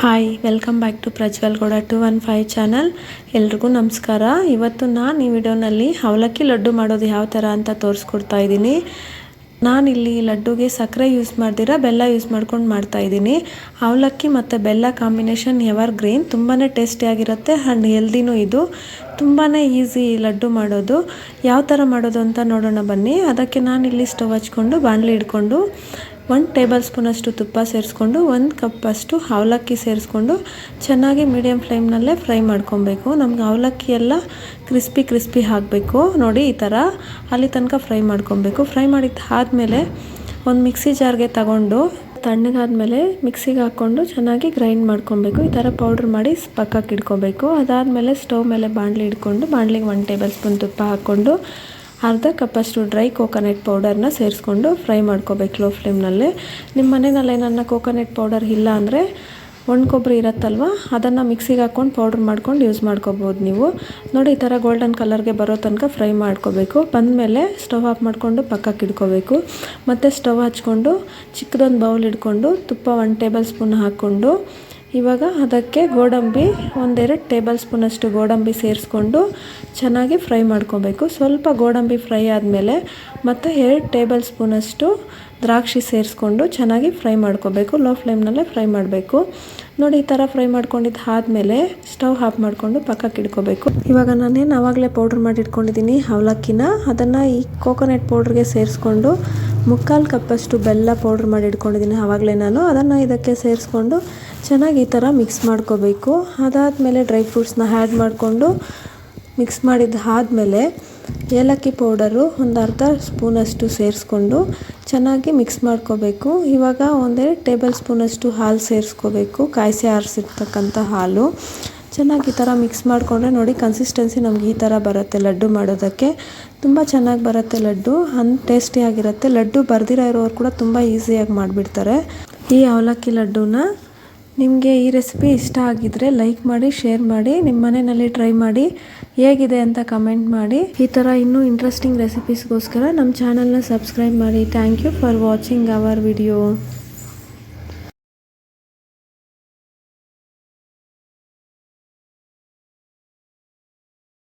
Hi welcome back to Prajwal Gowda two one five channel ಎಲ್ರಿಗೂ ನಮಸ್ಕಾರ. ಇವತ್ತು ನಾನು ಈ ವಿಡಿಯೋನಲ್ಲಿ ಅವಲಕ್ಕಿ ಲಡ್ಡು ಮಾಡೋದು ಯಾವ ಥರ ಅಂತ ತೋರಿಸ್ಕೊಡ್ತಾ ಇದ್ದೀನಿ. ನಾನಿಲ್ಲಿ ಲಡ್ಡುಗೆ ಸಕ್ಕರೆ ಯೂಸ್ ಮಾಡ್ದಿರ, ಬೆಲ್ಲ ಯೂಸ್ ಮಾಡ್ಕೊಂಡು ಮಾಡ್ತಾ ಇದ್ದೀನಿ. ಅವಲಕ್ಕಿ ಮತ್ತು ಬೆಲ್ಲ ಕಾಂಬಿನೇಷನ್ ಎವರ್ ಗ್ರೀನ್ ತುಂಬಾ ಟೇಸ್ಟಿಯಾಗಿರುತ್ತೆ ಆ್ಯಂಡ್ ಹೆಲ್ದಿನೂ ಇದು. ತುಂಬಾ ಈಸಿ ಲಡ್ಡು ಮಾಡೋದು. ಯಾವ ಥರ ಮಾಡೋದು ಅಂತ ನೋಡೋಣ ಬನ್ನಿ. ಅದಕ್ಕೆ ನಾನು ಇಲ್ಲಿ ಸ್ಟವ್ ಹಚ್ಕೊಂಡು, ಬಾಣಲಿ ಇಟ್ಕೊಂಡು ಒಂದು ಟೇಬಲ್ ಸ್ಪೂನಷ್ಟು ತುಪ್ಪ ಸೇರಿಸ್ಕೊಂಡು, ಒಂದು ಕಪ್ಪಷ್ಟು ಅವಲಕ್ಕಿ ಸೇರಿಸ್ಕೊಂಡು ಚೆನ್ನಾಗಿ ಮೀಡಿಯಮ್ ಫ್ಲೇಮ್ನಲ್ಲೇ ಫ್ರೈ ಮಾಡ್ಕೊಬೇಕು. ನಮ್ಗೆ ಅವಲಕ್ಕಿ ಎಲ್ಲ ಕ್ರಿಸ್ಪಿ ಕ್ರಿಸ್ಪಿ ಹಾಕಬೇಕು ನೋಡಿ, ಈ ಥರ ಅಲ್ಲಿ ತನಕ ಫ್ರೈ ಮಾಡ್ಕೊಬೇಕು. ಫ್ರೈ ಮಾಡಿದ್ದು ಆದಮೇಲೆ ಒಂದು ಮಿಕ್ಸಿ ಜಾರ್ಗೆ ತಗೊಂಡು, ತಣ್ಣಗಾದ್ಮೇಲೆ ಮಿಕ್ಸಿಗೆ ಹಾಕ್ಕೊಂಡು ಚೆನ್ನಾಗಿ ಗ್ರೈಂಡ್ ಮಾಡ್ಕೊಬೇಕು. ಈ ಥರ ಪೌಡ್ರ್ ಮಾಡಿ ಪಕ್ಕಕ್ಕೆ ಇಟ್ಕೊಬೇಕು. ಅದಾದಮೇಲೆ ಸ್ಟವ್ ಮೇಲೆ ಬಾಣಲಿ ಇಟ್ಕೊಂಡು, ಬಾಣಲಿಗೆ ಒನ್ ಟೇಬಲ್ ಸ್ಪೂನ್ ತುಪ್ಪ ಹಾಕ್ಕೊಂಡು ಅರ್ಧ ಕಪ್ಪಷ್ಟು ಡ್ರೈ ಕೋಕೋನಟ್ ಪೌಡರ್ನ ಸೇರಿಸ್ಕೊಂಡು ಫ್ರೈ ಮಾಡ್ಕೋಬೇಕು ಲೋ ಫ್ಲೇಮ್ನಲ್ಲೇ ನಿಮ್ಮ ಮನೆಯಲ್ಲಿ ಏನನ್ನ ಕೋಕೋನಟ್ ಪೌಡರ್ ಇಲ್ಲ ಅಂದರೆ ಒಣ ಕೊಬ್ಬರಿ ಇರುತ್ತಲ್ವ? ಅದನ್ನು ಮಿಕ್ಸಿಗೆ ಹಾಕ್ಕೊಂಡು ಪೌಡ್ರ್ ಮಾಡ್ಕೊಂಡು ಯೂಸ್ ಮಾಡ್ಕೋಬೋದು ನೀವು. ನೋಡಿ, ಈ ಥರ ಗೋಲ್ಡನ್ ಕಲರ್ಗೆ ಬರೋ ತನಕ ಫ್ರೈ ಮಾಡ್ಕೋಬೇಕು. ಬಂದಮೇಲೆ ಸ್ಟವ್ ಆಫ್ ಮಾಡಿಕೊಂಡು ಪಕ್ಕಕ್ಕೆ ಇಟ್ಕೋಬೇಕು. ಮತ್ತು ಸ್ಟವ್ ಹಚ್ಕೊಂಡು ಚಿಕ್ಕದೊಂದು ಬೌಲ್ ಇಟ್ಕೊಂಡು ತುಪ್ಪ ಒನ್ ಟೇಬಲ್ ಸ್ಪೂನ್ ಹಾಕ್ಕೊಂಡು ಇವಾಗ ಅದಕ್ಕೆ ಗೋಡಂಬಿ ಒಂದೆರಡು ಟೇಬಲ್ ಸ್ಪೂನಷ್ಟು ಗೋಡಂಬಿ ಸೇರಿಸ್ಕೊಂಡು ಚೆನ್ನಾಗಿ ಫ್ರೈ ಮಾಡ್ಕೋಬೇಕು. ಸ್ವಲ್ಪ ಗೋಡಂಬಿ ಫ್ರೈ ಆದಮೇಲೆ ಮತ್ತು ಎರಡು ಟೇಬಲ್ ಸ್ಪೂನಷ್ಟು ದ್ರಾಕ್ಷಿ ಸೇರಿಸ್ಕೊಂಡು ಚೆನ್ನಾಗಿ ಫ್ರೈ ಮಾಡ್ಕೋಬೇಕು. ಲೋ ಫ್ಲೇಮ್ನಲ್ಲೇ ಫ್ರೈ ಮಾಡಬೇಕು. ನೋಡಿ, ಈ ಥರ ಫ್ರೈ ಮಾಡ್ಕೊಂಡಿದ್ದು ಆದಮೇಲೆ ಸ್ಟವ್ ಆಫ್ ಮಾಡಿಕೊಂಡು ಪಕ್ಕಕ್ಕೆ ಇಟ್ಕೋಬೇಕು. ಇವಾಗ ನಾನೇನು ಆವಾಗಲೇ ಪೌಡ್ರ್ ಮಾಡಿ ಇಟ್ಕೊಂಡಿದ್ದೀನಿ ಅವಲಕ್ಕಿನ. ಅದನ್ನು ಈ ಕೋಕೋನಟ್ ಪೌಡ್ರಿಗೆ ಸೇರಿಸ್ಕೊಂಡು ಮುಕ್ಕಾಲು ಕಪ್ಪಷ್ಟು ಬೆಲ್ಲ ಪೌಡ್ರ್ ಮಾಡಿ ಇಟ್ಕೊಂಡಿದ್ದೀನಿ ಆವಾಗಲೇ ನಾನು. ಅದನ್ನು ಇದಕ್ಕೆ ಸೇರಿಸ್ಕೊಂಡು ಚೆನ್ನಾಗಿ ಈ ಥರ ಮಿಕ್ಸ್ ಮಾಡ್ಕೋಬೇಕು. ಅದಾದಮೇಲೆ ಡ್ರೈ ಫ್ರೂಟ್ಸ್ನ ಆ್ಯಡ್ ಮಾಡಿಕೊಂಡು ಮಿಕ್ಸ್ ಮಾಡಿದ ಆದಮೇಲೆ ಏಲಕ್ಕಿ ಪೌಡರು ಒಂದು ಅರ್ಧ ಸ್ಪೂನಷ್ಟು ಸೇರಿಸ್ಕೊಂಡು ಚೆನ್ನಾಗಿ ಮಿಕ್ಸ್ ಮಾಡ್ಕೋಬೇಕು. ಇವಾಗ ಒಂದೇ ಟೇಬಲ್ ಸ್ಪೂನಷ್ಟು ಹಾಲು ಸೇರಿಸ್ಕೋಬೇಕು. ಕಾಯಿಸಿ ಆರಿಸಿರ್ತಕ್ಕಂಥ ಹಾಲು. ಚೆನ್ನಾಗಿ ಈ ಥರ ಮಿಕ್ಸ್ ಮಾಡಿಕೊಂಡ್ರೆ ನೋಡಿ ಕನ್ಸಿಸ್ಟೆನ್ಸಿ ನಮ್ಗೆ ಈ ಥರ ಬರುತ್ತೆ ಲಡ್ಡು ಮಾಡೋದಕ್ಕೆ. ತುಂಬ ಚೆನ್ನಾಗಿ ಬರುತ್ತೆ ಲಡ್ಡು ಅನ್ ಟೇಸ್ಟಿಯಾಗಿರುತ್ತೆ ಲಡ್ಡು ಬರ್ದಿರೋ ಇರೋರು ಕೂಡ ತುಂಬ ಈಸಿಯಾಗಿ ಮಾಡಿಬಿಡ್ತಾರೆ. ಈ ಅವಲಕ್ಕಿ ಲಡ್ಡೂನ ನಿಮಗೆ ಈ ರೆಸಿಪಿ ಇಷ್ಟ ಆಗಿದ್ರೆ ಲೈಕ್ ಮಾಡಿ ಶೇರ್ ಮಾಡಿ ನಿಮ್ಮ ಮನೆಯಲ್ಲಿ ಟ್ರೈ ಮಾಡಿ, ಹೇಗಿದೆ ಅಂತ ಕಮೆಂಟ್ ಮಾಡಿ. ಈ ಥರ ಇನ್ನೂ ಇಂಟ್ರೆಸ್ಟಿಂಗ್ ರೆಸಿಪೀಸ್ಗೋಸ್ಕರ ನಮ್ಮ ಚಾನಲ್ನ ಸಬ್ಸ್ಕ್ರೈಬ್ ಮಾಡಿ. Thank you for watching our video